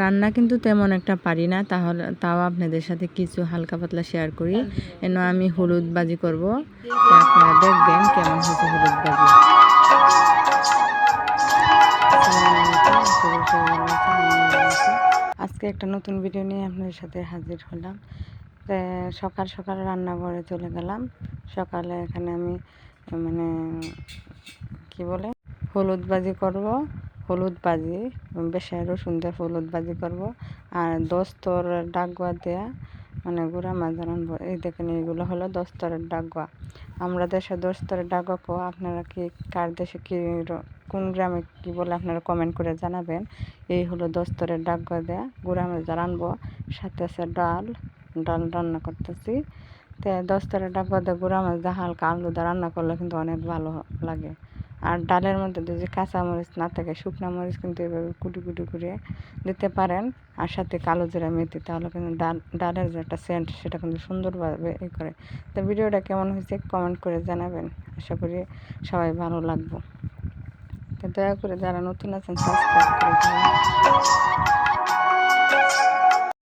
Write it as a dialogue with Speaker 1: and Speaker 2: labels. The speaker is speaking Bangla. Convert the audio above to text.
Speaker 1: রান্না কিন্তু তেমন একটা পারি না, তাহলে তাও আপনাদের সাথে কিছু হালকা পাতলা শেয়ার করি। এন আমি হলুদ বাজি করব। আপনারা দেখবেন কেমন হয়েছে হলুদ বাজি। আজকে একটা নতুন ভিডিও নিয়ে আপনাদের সাথে হাজির হলাম। সকাল সকাল রান্নাঘরে চলে গেলাম। সকালে এখানে আমি মানে কি বলে? হলুদ বাজি করব। হলুদ বেশ রসুন দিয়ে হলুদ বাজি করব। আর দস্তর ডাকুয়া দেয়া মানে গুঁড়া মাছ এই দেখেন এইগুলো হলো দস্তরের ডাকুয়া আমরা দেশে দস্তরের ডাকুয়া কো আপনারা কি, কার দেশে কি কোন গ্রামে কি বলে আপনারা কমেন্ট করে জানাবেন। এই হলো দস্তরের ডাকুয়া দেয়া, গুঁড়া মাছ রানবো সাথে আছে ডাল ডাল রান্না করতেছি। তো দস্তরের ডাকুয়া দিয়ে, গুঁড়া মাছ হালকা আলু দিয়ে রান্না করলে কিন্তু অনেক ভালো লাগে। আর ডালের মধ্যে যদি কাঁচা মরিচ না থাকে, শুকনো মরিচ কিন্তু এভাবে কুটি কুটি করে দিতে পারেন। আর সাথে কালো জিরা মেথি, তাহলে কিন্তু ডাল, ডালের যে একটা সেন্ট সেটা কিন্তু সুন্দরভাবে ই করে। তো ভিডিওটা কেমন হয়েছে কমেন্ট করে জানাবেন। আশা করি সবাই ভালো লাগবে। তো দয়া করে যারা নতুন আছেন সাবস্ক্রাইব করে